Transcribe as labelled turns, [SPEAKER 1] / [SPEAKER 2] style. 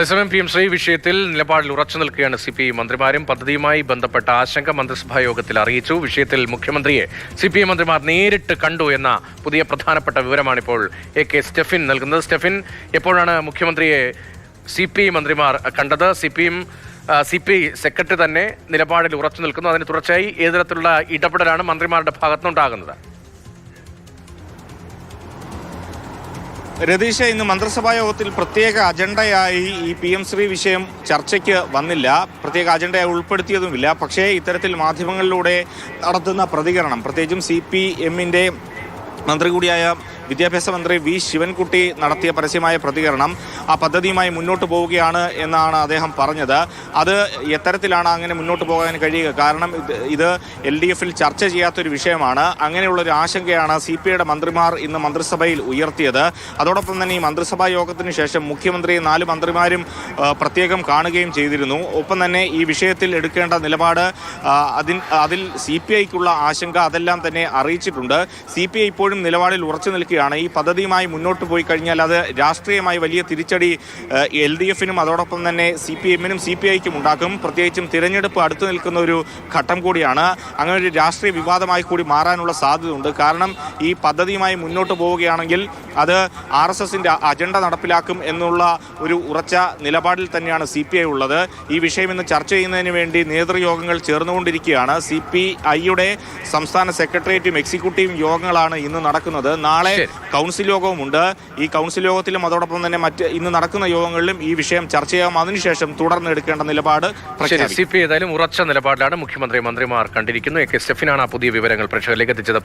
[SPEAKER 1] അതേസമയം P M Shri വിഷയത്തിൽ നിലപാടിൽ ഉറച്ചു നിൽക്കുകയാണ് സി പി ഐ മന്ത്രിമാരും. പദ്ധതിയുമായി ബന്ധപ്പെട്ട ആശങ്ക മന്ത്രിസഭാ യോഗത്തിൽ അറിയിച്ചു. വിഷയത്തിൽ മുഖ്യമന്ത്രിയെ സി പി ഐ മന്ത്രിമാർ നേരിട്ട് കണ്ടു എന്ന പുതിയ പ്രധാനപ്പെട്ട വിവരമാണിപ്പോൾ എ കെ സ്റ്റെഫിൻ നൽകുന്നത്. സ്റ്റെഫിൻ എപ്പോഴാണ് മുഖ്യമന്ത്രിയെ സി പി ഐ മന്ത്രിമാർ കണ്ടത്? C P M C P I secretary തന്നെ നിലപാടിൽ ഉറച്ചു നിൽക്കുന്നു. അതിന് തുടർച്ചയായി ഏത് തരത്തിലുള്ള ഇടപെടലാണ് മന്ത്രിമാരുടെ ഭാഗത്തുനിന്നുണ്ടാകുന്നത്?
[SPEAKER 2] രതീഷ ഇന്ന് മന്ത്രിസഭാ യോഗത്തിൽ പ്രത്യേക അജണ്ടയായി ഈ പി എം ശ്രീ വിഷയം ചർച്ചയ്ക്ക് വന്നില്ല. പ്രത്യേക അജണ്ടയായി ഉൾപ്പെടുത്തിയതുമില്ല. പക്ഷേ ഇത്തരത്തിൽ മാധ്യമങ്ങളിലൂടെ നടത്തുന്ന പ്രതികരണം പ്രത്യേകിച്ചും സി പി എമ്മിന്റെ മന്ത്രി കൂടിയായ വിദ്യാഭ്യാസ മന്ത്രി വി ശിവൻകുട്ടി നടത്തിയ പരസ്യമായ പ്രതികരണം ആ പദ്ധതിയുമായി മുന്നോട്ട് പോവുകയാണ് എന്നാണ് അദ്ദേഹം പറഞ്ഞത്. അത് എത്തരത്തിലാണ് അങ്ങനെ മുന്നോട്ട് പോകാൻ കഴിയുക. കാരണം ഇത് എൽ ഡി എഫിൽ ചർച്ച ചെയ്യാത്തൊരു വിഷയമാണ്. അങ്ങനെയുള്ള ഒരു ആശങ്കയാണ് സി പി ഐയുടെ മന്ത്രിമാർ ഇന്ന് മന്ത്രിസഭയിൽ ഉയർത്തിയത്. അതോടൊപ്പം തന്നെ ഈ മന്ത്രിസഭാ യോഗത്തിന് ശേഷം മുഖ്യമന്ത്രി നാല് മന്ത്രിമാരും പ്രത്യേകം കാണുകയും ചെയ്തിരുന്നു. ഒപ്പം തന്നെ ഈ വിഷയത്തിൽ എടുക്കേണ്ട നിലപാട് അതിൽ അതിൽ സി പി ഐക്കുള്ള ആശങ്ക അതെല്ലാം തന്നെ അറിയിച്ചിട്ടുണ്ട്. സി പി ഐ ഇപ്പോഴും നിലപാടിൽ ഉറച്ചു നിൽക്കുകയാണ് ഈ പദ്ധതിയുമായി മുന്നോട്ട് പോയി കഴിഞ്ഞാൽ അത് രാഷ്ട്രീയമായി വലിയ തിരിച്ചടി എൽ ഡി എഫിനും അതോടൊപ്പം തന്നെ സി പി എമ്മിനും സി പി ഐക്കും ഉണ്ടാക്കും. പ്രത്യേകിച്ചും തിരഞ്ഞെടുപ്പ് അടുത്തു നിൽക്കുന്ന ഒരു ഘട്ടം കൂടിയാണ്. അങ്ങനെ ഒരു രാഷ്ട്രീയ വിവാദമായി കൂടി മാറാനുള്ള സാധ്യതയുണ്ട്. കാരണം ഈ പദ്ധതിയുമായി മുന്നോട്ട് പോവുകയാണെങ്കിൽ അത് ആർ എസ് എസിന്റെ അജണ്ട നടപ്പിലാക്കും എന്നുള്ള ഒരു ഉറച്ച നിലപാടിൽ തന്നെയാണ് സി പി ഐ ഉള്ളത്. ഈ വിഷയം ഇന്ന് ചർച്ച ചെയ്യുന്നതിന് വേണ്ടി നേതൃയോഗങ്ങൾ ചേർന്നുകൊണ്ടിരിക്കുകയാണ്. സി പി ഐയുടെ സംസ്ഥാന സെക്രട്ടേറിയറ്റും എക്സിക്യൂട്ടീവും യോഗങ്ങളാണ് ഇന്ന് നടക്കുന്നത്. നാളെ. കൗൺസിൽ യോഗവുമുണ്ട്. ഈ കൗൺസിൽ യോഗത്തിലും അതോടൊപ്പം തന്നെ മറ്റ് ഇന്ന് നടക്കുന്ന യോഗങ്ങളിലും ഈ വിഷയം ചർച്ച ചെയ്യാം. അതിനുശേഷം തുടർന്ന് എടുക്കേണ്ട നിലപാട്
[SPEAKER 1] സി പി ഏതായാലും ഉറച്ച നിലപാടിലാണ് മുഖ്യമന്ത്രി മന്ത്രിമാർ കണ്ടിരിക്കുന്നു എ കെ സ്റ്റെഫിനാണ് ആ പുതിയ വിവരങ്ങൾ പ്രേക്ഷകരിലേക്ക് എത്തിച്ചത്.